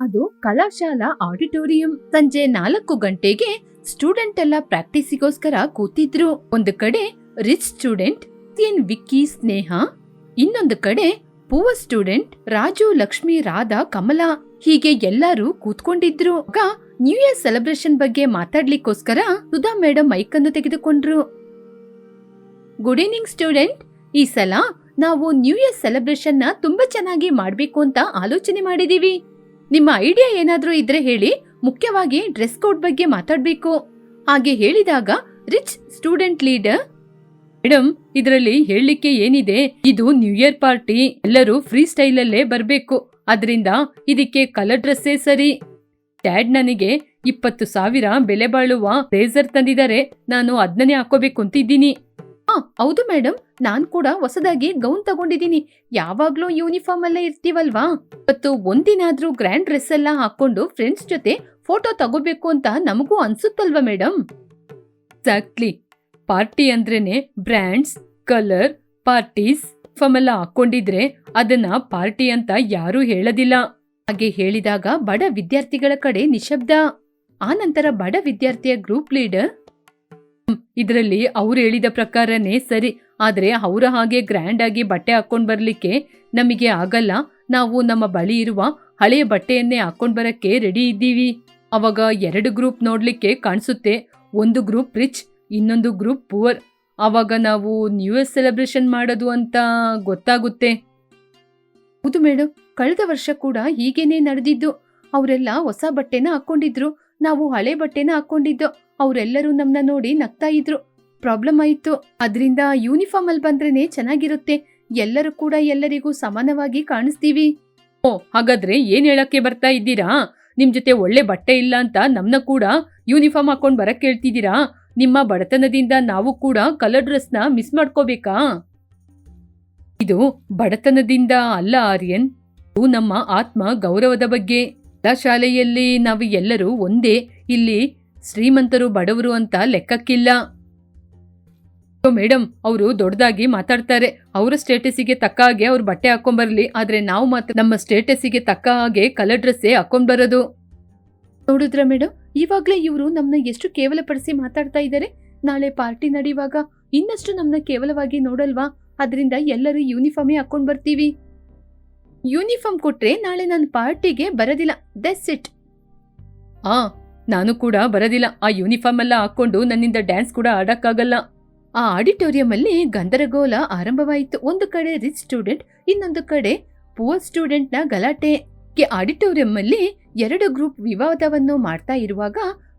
ಅದು ಕಲಾಶಾಲಾ ಆಡಿಟೋರಿಯಂ. ಸಂಜೆ ನಾಲ್ಕು ಗಂಟೆಗೆ ಸ್ಟೂಡೆಂಟ್ ಎಲ್ಲ ಪ್ರಾಕ್ಟೀಸಿಗೋಸ್ಕರ ಕೂತಿದ್ರು. ಒಂದು ಕಡೆ ರಿಚ್ ಸ್ಟೂಡೆಂಟ್ ವಿಕ್ಕಿ ಸ್ನೇಹ, ಇನ್ನೊಂದು ಕಡೆ ಪೂವರ್ ಸ್ಟೂಡೆಂಟ್ ರಾಜು, ಲಕ್ಷ್ಮಿ, ರಾಧಾ, ಕಮಲಾ ಹೀಗೆ ಎಲ್ಲರೂ ಕೂತ್ಕೊಂಡಿದ್ರು. ನ್ಯೂ ಇಯರ್ ಸೆಲೆಬ್ರೇಷನ್ ಬಗ್ಗೆ ಮಾತಾಡ್ಲಿಕ್ಕೋಸ್ಕರ ಸುಧಾ ಮೇಡಮ್ ಮೈಕ್ ಅನ್ನು ತೆಗೆದುಕೊಂಡ್ರು. ಗುಡ್ ಈವ್ನಿಂಗ್ ಸ್ಟೂಡೆಂಟ್ ಈ ಸಲ ನಾವು ನ್ಯೂ ಇಯರ್ ಸೆಲೆಬ್ರೇಷನ್ನ ತುಂಬಾ ಚೆನ್ನಾಗಿ ಮಾಡ್ಬೇಕು ಅಂತ ಆಲೋಚನೆ ಮಾಡಿದೀವಿ. ನಿಮ್ಮ ಐಡಿಯಾ ಏನಾದ್ರೂ ಇದ್ರೆ ಹೇಳಿ, ಮುಖ್ಯವಾಗಿ ಡ್ರೆಸ್ ಕೋಡ್ ಬಗ್ಗೆ ಮಾತಾಡ್ಬೇಕು. ಹಾಗೆ ಹೇಳಿದಾಗ ರಿಚ್ ಸ್ಟೂಡೆಂಟ್ ಲೀಡರ್ ಮೇಡಮ್ ಇದರಲ್ಲಿ ಹೇಳಲಿಕ್ಕೆ ಏನಿದೆ? ಇದು ನ್ಯೂ ಇಯರ್ ಪಾರ್ಟಿ ಎಲ್ಲರೂ ಫ್ರೀ ಸ್ಟೈಲ್ ಅಲ್ಲೇ ಬರ್ಬೇಕು. ಅದರಿಂದ ಇದಕ್ಕೆ ಕಲರ್ ಡ್ರೆಸ್ಸೇ ಸರಿ. ಡ್ಯಾಡ್ ನನಗೆ ಇಪ್ಪತ್ತು ಸಾವಿರ ಬೆಲೆ ಬಾಳುವ ಬ್ಲೇಸರ್ ತಂದಿದ್ದಾರೆ. ನಾನು ಅದನ್ನೇ ಹಾಕೋಬೇಕು ಅಂತಿದ್ದೀನಿ. ಹಾ, ಹೌದು ಮೇಡಮ್ ನಾನ್ ಕೂಡ ಹೊಸದಾಗಿ ಗೌನ್ ತಗೊಂಡಿದ್ದೀನಿ. ಯಾವಾಗ್ಲೂ ಯೂನಿಫಾರ್ಮ್ ಅಲ್ಲೇ ಇರ್ತೀವಲ್ವಾ? ಇವತ್ತು ಒಂದಿನಾದ್ರೂ ಗ್ರ್ಯಾಂಡ್ ಡ್ರೆಸ್ ಎಲ್ಲ ಹಾಕೊಂಡು ಫ್ರೆಂಡ್ಸ್ ಜೊತೆ ಫೋಟೋ ತಗೋಬೇಕು ಅಂತ ನಮಗೂ ಅನ್ಸುತ್ತಲ್ವಾ ಮೇಡಮ್ ಎಕ್ಸಾಕ್ಟ್ಲಿ ಪಾರ್ಟಿ ಅಂದ್ರೇನೆ ಬ್ರ್ಯಾಂಡ್ಸ್, ಕಲರ್, ಪಾರ್ಟೀಸ್ ಫಮೆಲ್ಲ ಹಾಕೊಂಡಿದ್ರೆ ಅದನ್ನ ಪಾರ್ಟಿ ಅಂತ ಯಾರೂ ಹೇಳೋದಿಲ್ಲ. ಹಾಗೆ ಹೇಳಿದಾಗ ಬಡ ವಿದ್ಯಾರ್ಥಿಗಳ ಕಡೆ ನಿಶಬ್ದ. ಆನಂತರ ಬಡ ವಿದ್ಯಾರ್ಥಿಯ ಗ್ರೂಪ್ ಲೀಡರ್ ಇದರಲ್ಲಿ ಅವ್ರು ಹೇಳಿದ ಪ್ರಕಾರನೇ ಸರಿ, ಆದ್ರೆ ಅವರ ಹಾಗೆ ಗ್ರ್ಯಾಂಡ್ ಆಗಿ ಬಟ್ಟೆ ಹಾಕೊಂಡ್ ಬರ್ಲಿಕ್ಕೆ ನಮಗೆ ಆಗಲ್ಲ. ನಾವು ನಮ್ಮ ಬಳಿ ಇರುವ ಹಳೆಯ ಬಟ್ಟೆಯನ್ನೇ ಹಾಕೊಂಡ್ ಬರಕ್ಕೆ ರೆಡಿ ಇದ್ದೀವಿ. ಅವಾಗ ಎರಡು ಗ್ರೂಪ್ ನೋಡ್ಲಿಕ್ಕೆ ಕಾಣಿಸುತ್ತೆ. ಒಂದು ಗ್ರೂಪ್ ರಿಚ್ ಇನ್ನೊಂದು ಗ್ರೂಪ್ ಪುವರ್ ಆವಾಗ ನಾವು ನ್ಯೂ ಇಯರ್ ಸೆಲೆಬ್ರೇಷನ್ ಮಾಡೋದು ಅಂತ ಗೊತ್ತಾಗುತ್ತೆ. ಹೌದು ಮೇಡಮ್ ಕಳೆದ ವರ್ಷ ಕೂಡ ಹೀಗೇನೆ ನಡೆದಿದ್ದು. ಅವರೆಲ್ಲ ಹೊಸ ಬಟ್ಟೆನ ಹಾಕೊಂಡಿದ್ರು ನಾವು ಹಳೆ ಬಟ್ಟೆನ ಹಾಕೊಂಡಿದ್ದು ಅವರೆಲ್ಲರೂ ನಮ್ಮನ್ನ ನೋಡಿ ನಗ್ತಾ ಇದ್ರು. ಪ್ರಾಬ್ಲಮ್ ಆಯಿತು. ಅದರಿಂದ ಯೂನಿಫಾರ್ಮ್ ಅಲ್ಲಿ ಬಂದ್ರೇನೆ ಚೆನ್ನಾಗಿರುತ್ತೆ. ಎಲ್ಲರೂ ಕೂಡ ಎಲ್ಲರಿಗೂ ಸಮಾನವಾಗಿ ಕಾಣಿಸ್ತೀವಿ. ಓ, ಹಾಗಾದ್ರೆ ಏನ್ ಹೇಳಕ್ಕೆ ಬರ್ತಾ ಇದ್ದೀರಾ? ನಿಮ್ ಜೊತೆ ಒಳ್ಳೆ ಬಟ್ಟೆ ಇಲ್ಲ ಅಂತ ನಮ್ನ ಕೂಡ ಯೂನಿಫಾರ್ಮ್ ಹಾಕೊಂಡ್ ಬರಕ್ ಹೇಳ್ತಿದ್ದೀರಾ? ನಿಮ್ಮ ಬಡತನದಿಂದ ನಾವು ಕೂಡ ಕಲರ್ ಡ್ರೆಸ್ನ ಮಿಸ್ ಮಾಡ್ಕೋಬೇಕಾ? ಇದು ಬಡತನದಿಂದ ಅಲ್ಲ ಆರ್ಯನ್. ಇದು ನಮ್ಮ ಆತ್ಮ ಗೌರವದ ಬಗ್ಗೆ. ಎಲ್ಲ ಶಾಲೆಯಲ್ಲಿ ನಾವು ಎಲ್ಲರೂ ಒಂದೇ. ಇಲ್ಲಿ ಶ್ರೀಮಂತರು ಬಡವರು ಅಂತ ಲೆಕ್ಕಕ್ಕಿಲ್ಲ. ಮೇಡಮ್ ಅವರು ದೊಡ್ಡದಾಗಿ ಮಾತಾಡ್ತಾರೆ. ಅವರ ಸ್ಟೇಟಸ್ಸಿಗೆ ತಕ್ಕ ಹಾಗೆ ಅವ್ರು ಬಟ್ಟೆ ಹಾಕೊಂಡ್ಬರ್ಲಿ ಆದರೆ ನಾವು ಮಾತ್ರ ನಮ್ಮ ಸ್ಟೇಟಸ್ಸಿಗೆ ತಕ್ಕ ಹಾಗೆ ಕಲರ್ ಡ್ರೆಸ್ಸೇ ಹಾಕೊಂಡ್ ಬರೋದು. ನೋಡಿದ್ರ ಮೇಡಮ್ ಇವಾಗ್ಲೇ ಇವರು ನಮ್ಮನ್ನ ಎಷ್ಟು ಕೇವಲಪಡಿಸಿ ಮಾತಾಡ್ತಾ ಇದ್ದಾರೆ ನಾಳೆ ಪಾರ್ಟಿ ನಡೆಯುವಾಗ ಇನ್ನಷ್ಟು ನಮ್ಮನ್ನ ಕೇವಲವಾಗಿ ನೋಡಲ್ವಾ? ಅದರಿಂದ ಎಲ್ಲರೂ ಯೂನಿಫಾರ್ಮೇ ಹಾಕೊಂಡ್ ಬರ್ತೀವಿ. ಯೂನಿಫಾರ್ಮ್ ಕೊಟ್ರೆ ನಾಳೆ ನಾನು ಪಾರ್ಟಿಗೆ ಬರೋದಿಲ್ಲ. ದೆಸ್ ಇಟ್ ಆ ನಾನು ಕೂಡ ಬರೋದಿಲ್ಲ. ಆ ಯೂನಿಫಾರ್ಮ್ ಎಲ್ಲ ಹಾಕೊಂಡು ನನ್ನಿಂದ ಡ್ಯಾನ್ಸ್ ಕೂಡ ಆಡಕ್ಕಾಗಲ್ಲ. ಆ ಆಡಿಟೋರಿಯಂ ಅಲ್ಲಿ ಗಂದರಗೋಲ ಆರಂಭವಾಯಿತು. ಒಂದು ಕಡೆ ರಿಚ್ ಸ್ಟೂಡೆಂಟ್ ಇನ್ನೊಂದು ಕಡೆ ಪುವರ್ ಸ್ಟೂಡೆಂಟ್ನ ಗಲಾಟೆ. ಗೆ ಆಡಿಟೋರಿಯಂ ಅಲ್ಲಿ ಎರಡು ಗ್ರೂಪ್ ವಿವಾದವನ್ನು ಮಾಡ್ತಾ ಇರುವಾಗ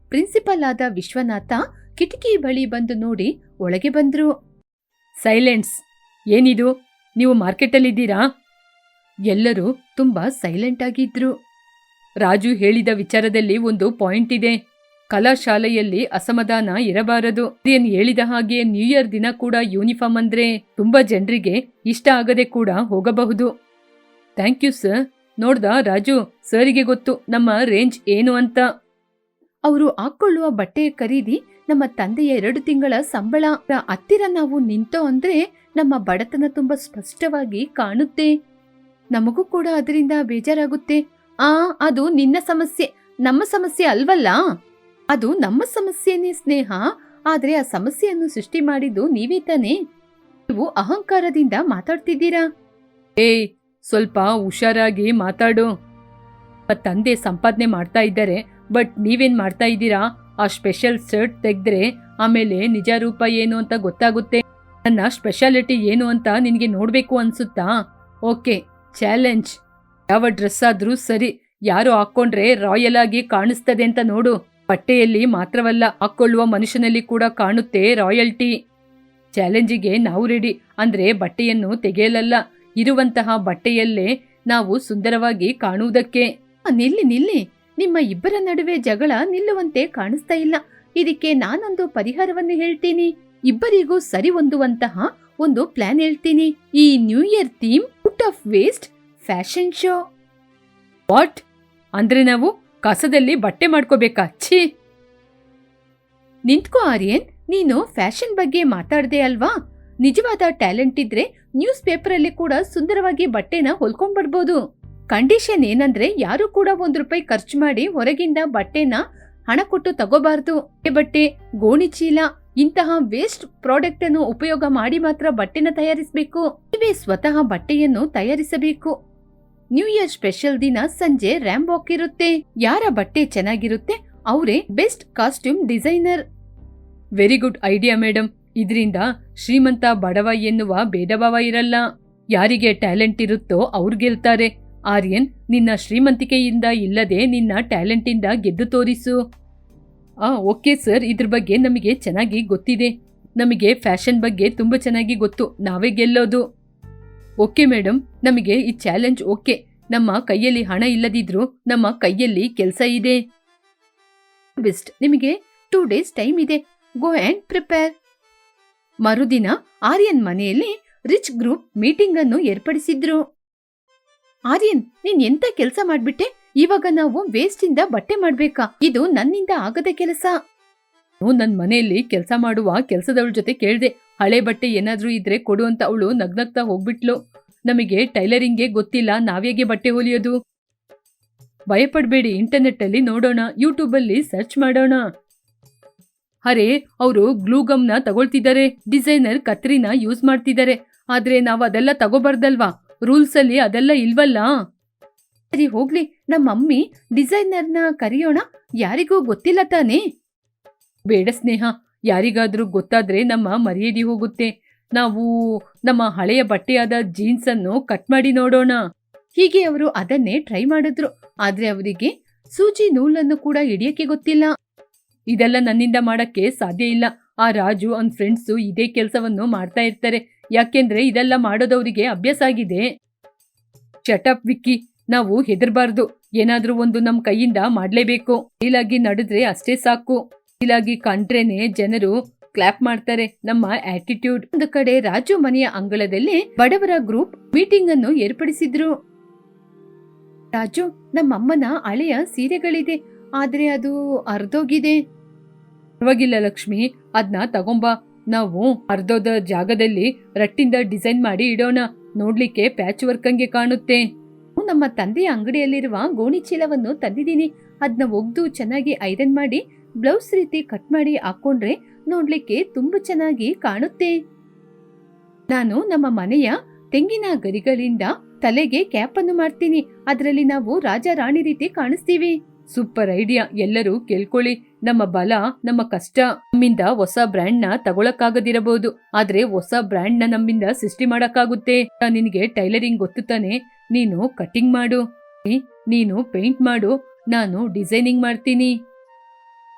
ಪ್ರಿನ್ಸಿಪಲ್ ಆದ ವಿಶ್ವನಾಥ ಕಿಟಕಿ ಬಳಿ ಬಂದು ನೋಡಿ ಒಳಗೆ ಬಂದ್ರು. ಸೈಲೆನ್ಸ್ ಏನಿದು? ನೀವು ಮಾರ್ಕೆಟಲ್ಲಿದ್ದೀರಾ? ಎಲ್ಲರೂ ತುಂಬಾ ಸೈಲೆಂಟ್ ಆಗಿದ್ರು. ರಾಜು ಹೇಳಿದ ವಿಚಾರದಲ್ಲಿ ಒಂದು ಪಾಯಿಂಟ್ ಇದೆ. ಕಲಾಶಾಲೆಯಲ್ಲಿ ಅಸಮಾಧಾನ ಇರಬಾರದು. ಏನ್ ಹೇಳಿದ ಹಾಗೆ ನ್ಯೂ ಇಯರ್ ದಿನ ಕೂಡ ಯೂನಿಫಾರ್ಮ್ ಅಂದ್ರೆ ತುಂಬಾ ಜನರಿಗೆ ಇಷ್ಟ ಆಗದೆ ಕೂಡ ಹೋಗಬಹುದು. Thank you sir. ನೋಡ್ದ ರಾಜು ಸರಿಗೆ ಗೊತ್ತು ನಮ್ಮ ರೇಂಜ್ ಏನು ಅಂತ. ಅವರು ಹಾಕೊಳ್ಳುವ ಬಟ್ಟೆಯ ಖರೀದಿ ನಮ್ಮ ತಂದೆಯ ಎರಡು ತಿಂಗಳ ಸಂಬಳ ಹತ್ತಿರ ನಾವು ನಿಂತೋ ಅಂದ್ರೆ ನಮ್ಮ ಬಡತನ ತುಂಬಾ ಸ್ಪಷ್ಟವಾಗಿ ಕಾಣುತ್ತೆ. ನಮಗೂ ಕೂಡ ಅದರಿಂದ ಬೇಜಾರಾಗುತ್ತೆ. ಆ ಅದು ನಿನ್ನ ಸಮಸ್ಯೆ ನಮ್ಮ ಸಮಸ್ಯೆ ಅಲ್ವಲ್ಲ? ಅದು ನಮ್ಮ ಸಮಸ್ಯೆನೇ ಸ್ನೇಹ ಆದ್ರೆ ಆ ಸಮಸ್ಯೆಯನ್ನು ಸೃಷ್ಟಿ ಮಾಡಿದ್ದು ನೀವೇ ತಾನೇ? ನೀವು ಅಹಂಕಾರದಿಂದ ಮಾತಾಡ್ತಿದ್ದೀರಾ? ಏಯ್ ಸ್ವಲ್ಪ ಹುಷಾರಾಗಿ ಮಾತಾಡು. ತಂದೆ ಸಂಪಾದನೆ ಮಾಡ್ತಾ ಇದ್ದಾರೆ, ಬಟ್ ನೀವೇನು ಮಾಡ್ತಾ ಇದ್ದೀರಾ? ಆ ಸ್ಪೆಷಲ್ ಶರ್ಟ್ ತೆಗೆದ್ರೆ ಆಮೇಲೆ ನಿಜ ರೂಪ ಏನು ಅಂತ ಗೊತ್ತಾಗುತ್ತೆ? ನನ್ನ ಸ್ಪೆಷಾಲಿಟಿ ಏನು ಅಂತ ನಿನಗೆ ನೋಡಬೇಕು ಅನ್ಸುತ್ತಾ? Okay, challenge. ಯಾವ ಡ್ರೆಸ್ ಆದ್ರೂ ಸರಿ, ಯಾರು ಹಾಕೊಂಡ್ರೆ ರಾಯಲ್ ಆಗಿ ಕಾಣಿಸ್ತದೆ ಅಂತ ನೋಡು. ಬಟ್ಟೆಯಲ್ಲಿ ಮಾತ್ರವಲ್ಲ, ಹಾಕೊಳ್ಳುವ ಮನುಷ್ಯನಲ್ಲಿ ಕೂಡ ಕಾಣುತ್ತೆ ರಾಯಲ್ಟಿ. ಚಾಲೆಂಜಿಗೆ ನಾವು ರೆಡಿ, ಅಂದ್ರೆ ಬಟ್ಟೆಯನ್ನು ತೆಗೆಯಲಲ್ಲ. ಇರುವಂತಹ ಬಟ್ಟೆಯಲ್ಲೇ ನಾವು ಸುಂದರವಾಗಿ ಕಾಣುವುದಕ್ಕೆ. ನಿಲ್ಲಿ ನಿಲ್ಲಿ. ನಿಮ್ಮ ಇಬ್ಬರ ನಡುವೆ ಜಗಳ ನಿಲ್ಲುವಂತೆ ಕಾಣಿಸ್ತಾ ಇಲ್ಲ. ಇದಕ್ಕೆ ನಾನೊಂದು ಪರಿಹಾರವನ್ನು ಹೇಳ್ತೀನಿ. ಇಬ್ಬರಿಗೂ ಸರಿ ಹೊಂದುವಂತಹ ಒಂದು ಪ್ಲಾನ್ ಹೇಳ್ತೀನಿ. ಈ new year theme out of waste fashion show what ಅಂದ್ರೆ ನಾವು ಕಸದಲ್ಲಿ ಬಟ್ಟೆ ಮಾಡ್ಕೋಬೇಕಾ? ಛೀ. ನಿಂತ್ಕೋ, ಆರ್ಯನ್. ನೀನು ಫ್ಯಾಷನ್ ಬಗ್ಗೆ ಮಾತಾಡ್ದೆ ಅಲ್ವಾ? ನಿಜವಾದ ಟ್ಯಾಲೆಂಟ್ ಇದ್ರೆ ನ್ಯೂಸ್ ಪೇಪರಲ್ಲಿ ಕೂಡ ಸುಂದರವಾಗಿ ಬಟ್ಟೆನ ಹೊಲ್ಕೊಂಡ್ ಬರ್ಬೋದು. ಕಂಡೀಷನ್ ಏನಂದ್ರೆ ಯಾರು ಕೂಡ ಒಂದ್ ರೂಪಾಯಿ ಖರ್ಚು ಮಾಡಿ ಹೊರಗಿಂದ ಬಟ್ಟೆನ ಹಣ ಕೊಟ್ಟು ತಗೋಬಾರ್ದು. ಬಟ್ಟೆ ಗೋಣಿ ಚೀಲ, ಇಂತಹ ವೇಸ್ಟ್ ಪ್ರಾಡಕ್ಟ್ ಅನ್ನು ಉಪಯೋಗ ಮಾಡಿ ಮಾತ್ರ ಬಟ್ಟೆನ ತಯಾರಿಸಬೇಕು. ನೀವೇ ಸ್ವತಃ ಬಟ್ಟೆಯನ್ನು ತಯಾರಿಸಬೇಕು. ನ್ಯೂ ಇಯರ್ ಸ್ಪೆಷಲ್ ದಿನ ಸಂಜೆ ರ್ಯಾಂಬಾಕ್ ಇರುತ್ತೆ. ಯಾರ ಬಟ್ಟೆ ಚೆನ್ನಾಗಿರುತ್ತೆ, ಅವರೇ best costume designer. Very good idea madam ಇದರಿಂದ ಶ್ರೀಮಂತ ಬಡವ ಎನ್ನುವ ಭೇದಭಾವ ಇರಲ್ಲ. ಯಾರಿಗೆ ಟ್ಯಾಲೆಂಟ್ ಇರುತ್ತೋ ಅವ್ರು ಗೆಲ್ತಾರೆ. ಆರ್ಯನ್, ನಿನ್ನ ಶ್ರೀಮಂತಿಕೆಯಿಂದ ಇಲ್ಲದೆ ನಿನ್ನ ಟ್ಯಾಲೆಂಟಿಂದ ಗೆದ್ದು ತೋರಿಸು. ಆ, ಓಕೆ ಸರ್, ಇದ್ರ ಬಗ್ಗೆ ನಮಗೆ ಚೆನ್ನಾಗಿ ಗೊತ್ತಿದೆ. ನಮಗೆ ಫ್ಯಾಷನ್ ಬಗ್ಗೆ ತುಂಬ ಚೆನ್ನಾಗಿ ಗೊತ್ತು. ನಾವೇ ಗೆಲ್ಲೋದು. ಓಕೆ ಮೇಡಮ್ ನಮಗೆ ಈ ಚಾಲೆಂಜ್ ಓಕೆ. ನಮ್ಮ ಕೈಯಲ್ಲಿ ಹಣ ಇಲ್ಲದಿದ್ರೂ ನಮ್ಮ ಕೈಯಲ್ಲಿ ಕೆಲಸ ಇದೆ. ಬೆಸ್ಟ್. ನಿಮಗೆ ಟೂ ಡೇಸ್ ಟೈಮ್ ಇದೆ. Go and prepare. ಮರುದಿನ ಆರ್ಯನ್ ಮನೆಯಲ್ಲಿ ರಿಚ್ ಗ್ರೂಪ್ ಮೀಟಿಂಗ್ ಅನ್ನು ಏರ್ಪಡಿಸಿದ್ರು. ಆರ್ಯನ್, ನೀನ್ ಎಂತ ಕೆಲಸ ಮಾಡ್ಬಿಟ್ಟೆ? ಇವಾಗ ನಾವು ವೇಸ್ಟ್ ಇಂದ ಬಟ್ಟೆ ಮಾಡ್ಬೇಕಾ? ಇದು ನನ್ನಿಂದ ಆಗದ ಕೆಲಸ. ನನ್ ಮನೆಯಲ್ಲಿ ಕೆಲಸ ಮಾಡುವ ಕೆಲಸದವಳ ಜೊತೆ ಕೇಳ್ದೆ. ಹಳೆ ಬಟ್ಟೆ ಏನಾದ್ರೂ ಇದ್ರೆ ಕೊಡು ಅಂತ ಅವಳು ನಗ್ನಗ್ತಾ ಹೋಗ್ಬಿಟ್ಲು. ನಮಗೆ ಟೈಲರಿಂಗ್ಗೆ ಗೊತ್ತಿಲ್ಲ ನಾವೇಗೆ ಬಟ್ಟೆ ಹೊಲಿಯೋದು? ಭಯಪಡ್ಬೇಡಿ ಇಂಟರ್ನೆಟ್ ಅಲ್ಲಿ ನೋಡೋಣ ಯೂಟ್ಯೂಬ್ ಅಲ್ಲಿ ಸರ್ಚ್ ಮಾಡೋಣ. ಅರೆ, ಅವರು ಗ್ಲೂಗಮ್ನ ತಗೊಳ್ತಿದ್ದಾರೆ. ಡಿಸೈನರ್ ಕತ್ರಿನ ಯೂಸ್ ಮಾಡ್ತಿದ್ದಾರೆ. ಆದ್ರೆ ನಾವು ಅದೆಲ್ಲ ತಗೋಬಾರ್ದಲ್ವಾ? ರೂಲ್ಸ್ ಅಲ್ಲಿ ಅದೆಲ್ಲ ಇಲ್ವಲ್ಲ? ಸರಿ, ಹೋಗ್ಲಿ. ನಮ್ಮ ಮಮ್ಮಿ ಡಿಸೈನರ್ನ ಕರೆಯೋಣ. ಯಾರಿಗೂ ಗೊತ್ತಿಲ್ಲ ತಾನೇ? ಬೇಡ ಸ್ನೇಹ. ಯಾರಿಗಾದ್ರೂ ಗೊತ್ತಾದ್ರೆ ನಮ್ಮ ಮರ್ಯಾದೆ ಹೋಗುತ್ತೆ. ನಾವು ನಮ್ಮ ಹಳೆಯ ಬಟ್ಟೆಯಾದ ಜೀನ್ಸ್ ಅನ್ನು ಕಟ್ ಮಾಡಿ ನೋಡೋಣ. ಹೀಗೆ ಅವರು ಅದನ್ನೇ ಟ್ರೈ ಮಾಡಿದ್ರು. ಆದ್ರೆ ಅವರಿಗೆ ಸೂಜಿ ನೂಲನ್ನು ಕೂಡ ಹಿಡಿಯಕ್ಕೆ ಗೊತ್ತಿಲ್ಲ. ಇದೆಲ್ಲ ನನ್ನಿಂದ ಮಾಡಕ್ಕೆ ಸಾಧ್ಯ ಇಲ್ಲ. ಆ ರಾಜು, ಅವನ ಫ್ರೆಂಡ್ಸು ಇದೇ ಕೆಲಸವನ್ನು ಮಾಡ್ತಾ ಇರ್ತಾರೆ. ಯಾಕೆಂದ್ರೆ ಇದೆಲ್ಲ ಮಾಡೋದವರಿಗೆ ಅಭ್ಯಾಸ ಆಗಿದೆ. ಚಟಪ್ ವಿಕ್ಕಿ ನಾವು ಹೆದರ್ಬಾರ್ದು. ಏನಾದ್ರೂ ಒಂದು ನಮ್ಮ ಕೈಯಿಂದ ಮಾಡಲೇಬೇಕು. ಇಲಾಗಿ ನಡೆದ್ರೆ ಅಷ್ಟೇ ಸಾಕು. ಇಲಾಗಿ ಕಂಡ್ರೇನೆ ಜನರು ಕ್ಲಾಪ್ ಮಾಡ್ತಾರೆ. ನಮ್ಮ ಆಟಿಟ್ಯೂಡ್ ಒಂದು ಕಡೆ ರಾಜು ಮನೆಯ ಅಂಗಳದಲ್ಲಿ ಬಡವರ ಗ್ರೂಪ್ ಮೀಟಿಂಗ್ ಅನ್ನು ಏರ್ಪಡಿಸಿದ್ರು. ರಾಜು, ನಮ್ಮಮ್ಮನ ಹಳೆಯ ಸೀರೆಗಳಿದೆ. ಆದ್ರೆ ಅದು ಅರ್ಧೋಗಿದೆ. ಪರವಾಗಿಲ್ಲ ಲಕ್ಷ್ಮಿ ಅದನ್ನ ತಗೊಂಬ. ನಾವು ಅರ್ಧೋದ ಜಾಗದಲ್ಲಿ ರಟ್ಟಿಂದ ಡಿಸೈನ್ ಮಾಡಿ ಇಡೋಣ. ನೋಡ್ಲಿಕ್ಕೆ ಪ್ಯಾಚ್ ವರ್ಕ್ ಹಂಗೆ ಕಾಣುತ್ತೆ. ನಮ್ಮ ತಂದೆಯ ಅಂಗಡಿಯಲ್ಲಿರುವ ಗೋಣಿ ಚೀಲವನ್ನು ತಂದಿದ್ದೀನಿ. ಅದನ್ನ ಒಗ್ದು ಚೆನ್ನಾಗಿ ಐರನ್ ಮಾಡಿ, ಬ್ಲೌಸ್ ರೀತಿ ಕಟ್ ಮಾಡಿ ಹಾಕೊಂಡ್ರೆ ನೋಡ್ಲಿಕ್ಕೆ ತುಂಬಾ ಚೆನ್ನಾಗಿ ಕಾಣುತ್ತೆ. ನಾನು ನಮ್ಮ ಮನೆಯ ತೆಂಗಿನ ಗರಿಗಳಿಂದ ತಲೆಗೆ ಕ್ಯಾಪ್ ಅನ್ನು ಮಾಡ್ತೀನಿ. ಅದರಲ್ಲಿ ನಾವು ರಾಜ ರಾಣಿ ರೀತಿ ಕಾಣಿಸ್ತೀವಿ. ಸೂಪರ್ ಐಡಿಯಾ ಎಲ್ಲರೂ ಕೇಳ್ಕೊಳ್ಳಿ. ನಮ್ಮ ಬಲ, ನಮ್ಮ ಕಷ್ಟ, ನಮ್ಮಿಂದ ಹೊಸ ಬ್ರ್ಯಾಂಡ್ನ ತಗೊಳಕ್ಕಾಗದಿರಬಹುದು. ಆದ್ರೆ ಹೊಸ ಬ್ರ್ಯಾಂಡ್ನ ನಮ್ಮಿಂದ ಸೃಷ್ಟಿ ಮಾಡಕ್ಕಾಗುತ್ತೆ. ನಿನಗೆ ಟೈಲರಿಂಗ್ ಗೊತ್ತು ತಾನೆ. ನೀನು ಕಟಿಂಗ್ ಮಾಡು. ನೀನು ಪೇಂಟ್ ಮಾಡು. ನಾನು ಡಿಸೈನಿಂಗ್ ಮಾಡ್ತೀನಿ.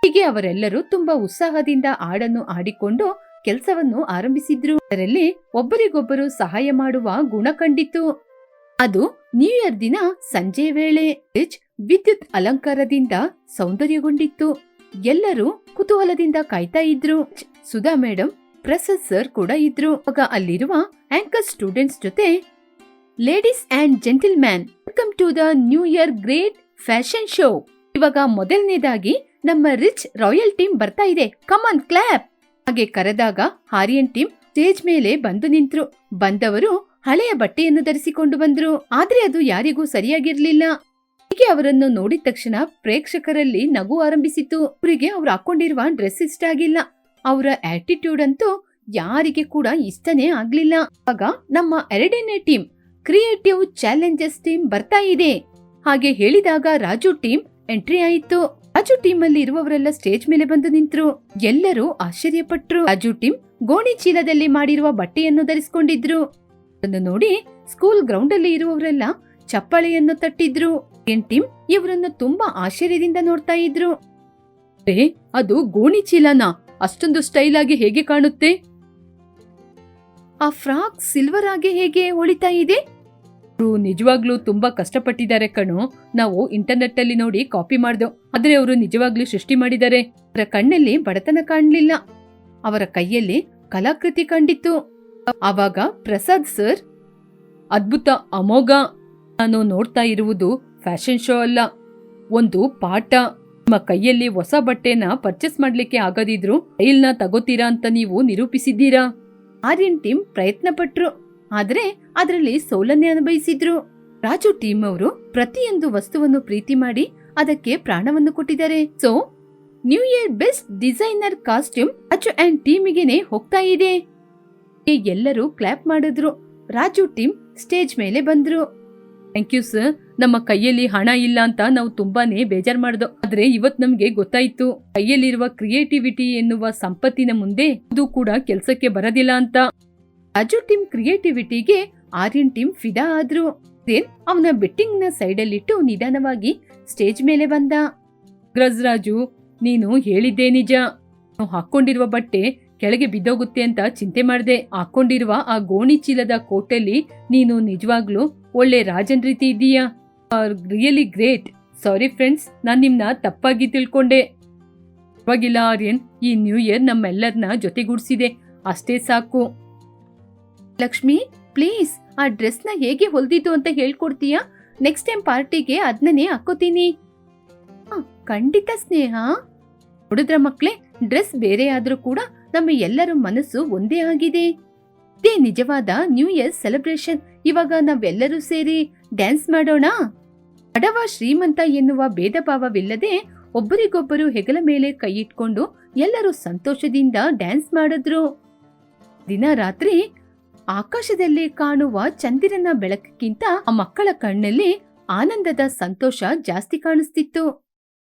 ಹೀಗೆ ಅವರೆಲ್ಲರೂ ತುಂಬಾ ಉತ್ಸಾಹದಿಂದ ಹಾಡನ್ನು ಆಡಿಕೊಂಡು ಕೆಲಸವನ್ನು ಆರಂಭಿಸಿದ್ರು. ಅದರಲ್ಲಿ ಒಬ್ಬರಿಗೊಬ್ಬರು ಸಹಾಯ ಮಾಡುವ ಗುಣ ಕಂಡಿತು ಅದು ನ್ಯೂ ಇಯರ್ ದಿನ ಸಂಜೆ ವೇಳೆ ವಿದ್ಯುತ್ ಅಲಂಕಾರದಿಂದ ಸೌಂದರ್ಯಗೊಂಡಿತ್ತು. ಎಲ್ಲರೂ ಕುತೂಹಲದಿಂದ ಕಾಯ್ತಾ ಇದ್ರು. ಸುಧಾ ಮೇಡಂ, ಪ್ರಸಾದ್ ಸರ್ ಕೂಡ ಇದ್ರು. ಆಗ ಅಲ್ಲಿರುವ ಆಂಕರ್ ಸ್ಟೂಡೆಂಟ್ಸ್ ಜೊತೆ ladies and gentleman welcome to the new year great fashion show ಇವಾಗ ಮೊದಲನೇದಾಗಿ ನಮ್ಮ ರಿಚ್ ರಾಯಲ್ ಟೀಮ್ ಬರ್ತಾ ಇದೆ. ಕಮನ್ ಕ್ಲಾಪ್ ಹಾಗೆ ಕರೆದಾಗ ಹಾರಿಯನ್ ಟೀಮ್ ಸ್ಟೇಜ್ ಮೇಲೆ ಬಂದು ನಿಂತ್ರು. ಬಂದವರು ಹಳೆಯ ಬಟ್ಟೆಯನ್ನು ಧರಿಸಿಕೊಂಡು ಬಂದರು. ಆದರೆ ಅದು ಯಾರಿಗೂ ಸರಿಯಾಗಿರಲಿಲ್ಲ. ಹೀಗೆ ಅವರನ್ನು ನೋಡಿದ ತಕ್ಷಣ ಪ್ರೇಕ್ಷಕರಲ್ಲಿ ನಗು ಆರಂಭಿಸಿತು ಅವರಿಗೆ ಅವ್ರು ಹಾಕೊಂಡಿರುವ ಡ್ರೆಸ್ ಇಷ್ಟ ಆಗಿಲ್ಲ. ಅವರ ಆಟಿಟ್ಯೂಡ್ ಅಂತೂ ಯಾರಿಗೆ ಕೂಡ ಇಷ್ಟನೇ ಆಗ್ಲಿಲ್ಲ. ಆಗ ನಮ್ಮ ಎರಡನೇ ಟೀಮ್ ಕ್ರಿಯೇಟಿವ್ ಚಾಲೆಂಜಸ್ ಟೀಮ್ ಬರ್ತಾ ಇದೆ. ಹಾಗೆ ಹೇಳಿದಾಗ ರಾಜು ಟೀಮ್ ಎಂಟ್ರಿ ಆಯಿತು. ರಾಜು ಟೀಮ್ ಅಲ್ಲಿ ಇರುವವರೆಲ್ಲ ಸ್ಟೇಜ್ ಮೇಲೆ ಬಂದು ನಿಂತರು. ಎಲ್ಲರೂ ಆಶ್ಚರ್ಯಪಟ್ರು. ರಾಜು ಟೀಮ್ ಗೋಣಿ ಚೀಲದಲ್ಲಿ ಮಾಡಿರುವ ಬಟ್ಟೆಯನ್ನು ಧರಿಸಿಕೊಂಡಿದ್ರು. ಅದನ್ನು ನೋಡಿ ಸ್ಕೂಲ್ ಗ್ರೌಂಡ್ ಅಲ್ಲಿ ಇರುವವರೆಲ್ಲ ಚಪ್ಪಾಳೆಯನ್ನು ತಟ್ಟಿದ್ರು. ಟಿಮ್ ಟೀಮ್ ಇವರನ್ನು ತುಂಬಾ ಆಶ್ಚರ್ಯದಿಂದ ನೋಡ್ತಾ ಇದ್ರು. ಅದು ಗೋಣಿ ಚೀಲನ? ಅಷ್ಟೊಂದು ಸ್ಟೈಲ್ ಆಗಿ ಹೇಗೆ ಕಾಣುತ್ತೆ? ಆ ಫ್ರಾಕ್ ಸಿಲ್ವರ್ ಆಗಿ ಹೇಗೆ ಹೊಳಿತಾ ಇದೆ? ನಿಜವಾಗ್ಲೂ ತುಂಬಾ ಕಷ್ಟಪಟ್ಟಿದ್ದಾರೆ ಕಣು. ನಾವು ಇಂಟರ್ನೆಟ್ ಅಲ್ಲಿ ನೋಡಿ ಕಾಪಿ ಮಾಡ್ದೋ. ಆದ್ರೆ ಅವರು ನಿಜವಾಗ್ಲೂ ಸೃಷ್ಟಿ ಮಾಡಿದ್ದಾರೆ. ಅವರ ಕಣ್ಣಲ್ಲಿ ಬಡತನ ಕಾಣ್ಲಿಲ್ಲ. ಅವರ ಕೈಯಲ್ಲಿ ಕಲಾಕೃತಿ ಕಂಡಿತ್ತು. ಆವಾಗ ಪ್ರಸಾದ್ ಸರ್, ಅದ್ಭುತ, ಅಮೋಘ ನಾನು ನೋಡ್ತಾ ಇರುವುದು ಫ್ಯಾಷನ್ ಶೋ ಅಲ್ಲ. ಒಂದು ಪಾಠ. ನಿಮ್ಮ ಕೈಯಲ್ಲಿ ಹೊಸ ಬಟ್ಟೆನ ಪರ್ಚೇಸ್ ಮಾಡ್ಲಿಕ್ಕೆ ಆಗದಿದ್ರು ರೈಲ್ನ ತಗೋತೀರಾ ಅಂತ ನೀವು ನಿರೂಪಿಸಿದ್ದೀರಾ? ಆರ್ಯನ್ ಟೀಮ್ ಪ್ರಯತ್ನ ಪಟ್ರು ಆದ್ರೆ ಅದರಲ್ಲಿ ಸೌಲನ್ಯ ಅನುಭವಿಸಿದ್ರು. ರಾಜು ಟೀಮ್ ಅವರು ಪ್ರತಿಯೊಂದು ವಸ್ತುವನ್ನು ಪ್ರೀತಿ ಮಾಡಿ ಅದಕ್ಕೆ ಪ್ರಾಣವನ್ನು ಕೊಟ್ಟಿದ್ದಾರೆ. So new year best designer costume Achu and ಟೀಮಿಗೆನೆ ಹೋಗ್ತಾ ಇದೆ. ಎಲ್ಲರೂ ಕ್ಲಾಪ್ ಮಾಡಿದ್ರು. ರಾಜು ಟೀಮ್ ಸ್ಟೇಜ್ ಮೇಲೆ ಬಂದ್ರು. ಥ್ಯಾಂಕ್ ಯು ಸರ್ ನಮ್ಮ ಕೈಯಲ್ಲಿ ಹಣ ಇಲ್ಲ ಅಂತ ನಾವು ತುಂಬಾನೇ ಬೇಜಾರ್ ಮಾಡ್ದೋ. ಆದ್ರೆ ಇವತ್ ನಮ್ಗೆ ಗೊತ್ತಾಯ್ತು. ಕೈಯಲ್ಲಿರುವ ಕ್ರಿಯೇಟಿವಿಟಿ ಎನ್ನುವ ಸಂಪತ್ತಿನ ಮುಂದೆ ಅದು ಕೂಡ ಕೆಲ್ಸಕ್ಕೆ ಬರೋದಿಲ್ಲ ಅಂತ. ರಾಜು ಟೀಮ್ ಕ್ರಿಯೇಟಿವಿಟಿಗೆ ಆರ್ಯನ್ ಟೀಮ್ ಫಿದಾ ಆದ್ರು. ಅವನ ಬೆಟ್ಟಿಂಗ್ನ ಸೈಡ್ ಅಲ್ಲಿಟ್ಟು ನಿಧಾನವಾಗಿ ಸ್ಟೇಜ್ ಮೇಲೆ ಬಂದ. ರಾಜು ನೀನು ಹೇಳಿದ್ದೇ ನಿಜ. ನಾವು ಹಾಕೊಂಡಿರುವ ಬಟ್ಟೆ ಕೆಳಗೆ ಬಿದ್ದೋಗುತ್ತೆ ಅಂತ ಚಿಂತೆ ಮಾಡದೆ ಹಾಕೊಂಡಿರುವ ಆ ಗೋಣಿ ಚೀಲದ ಕೋಟೆಲಿ ನೀನು ನಿಜವಾಗ್ಲೂ ಒಳ್ಳೆ ರಾಜನ್ ರೀತಿ ಇದ್ದೀಯಾ? Really great. ಸಾರಿ ಫ್ರೆಂಡ್ಸ್, ನಾನು ನಿಮ್ನ ತಪ್ಪಾಗಿ ತಿಳ್ಕೊಂಡೆ. ಪರವಾಗಿಲ್ಲ ಆರ್ಯನ್, ಈ ನ್ಯೂ ಇಯರ್ ನಮ್ಮೆಲ್ಲರನ್ನ ಜೊತೆಗೂಡಿಸಿದೆ. ಅಷ್ಟೇ ಸಾಕು. ಲಕ್ಷ್ಮಿ, ಪ್ಲೀಸ್, ಆ ಡ್ರೆಸ್ನ ಹೇಗೆ ಹೊಲ್ದಿದ್ದು ಅಂತ ಹೇಳ್ಕೊಡ್ತೀಯಾ? ನೆಕ್ಸ್ಟ್ ಟೈಮ್ ಪಾರ್ಟಿಗೆ ಅದನ್ನೇ ಹಾಕೋತೀನಿ. ಖಂಡಿತ ಸ್ನೇಹ. ನೋಡಿದ್ರ ಮಕ್ಳೇ, ಡ್ರೆಸ್ ಬೇರೆ ಆದ್ರೂ ಕೂಡ ನಮ್ಮ ಎಲ್ಲರ ಮನಸ್ಸು ಒಂದೇ ಆಗಿದೆ. ಇದೇ ನಿಜವಾದ ನ್ಯೂ ಇಯರ್ ಸೆಲೆಬ್ರೇಷನ್ ಇವಾಗ ನಾವೆಲ್ಲರೂ ಸೇರಿ ಡ್ಯಾನ್ಸ್ ಮಾಡೋಣ? ಬಡವ ಶ್ರೀಮಂತ ಎನ್ನುವ ಭೇದ ಭಾವವಿಲ್ಲದೆ ಒಬ್ಬರಿಗೊಬ್ಬರು ಹೆಗಲ ಮೇಲೆ ಕೈ ಇಟ್ಕೊಂಡು ಎಲ್ಲರೂ ಸಂತೋಷದಿಂದ ಡ್ಯಾನ್ಸ್ ಮಾಡಿದ್ರು. ದಿನ ರಾತ್ರಿ ಆಕಾಶದಲ್ಲಿ ಕಾಣುವ ಚಂದಿರನ ಬೆಳಕಿಗಿಂತ ಆ ಮಕ್ಕಳ ಕಣ್ಣಲ್ಲಿ ಆನಂದದ ಸಂತೋಷ ಜಾಸ್ತಿ ಕಾಣಿಸ್ತಿತ್ತು.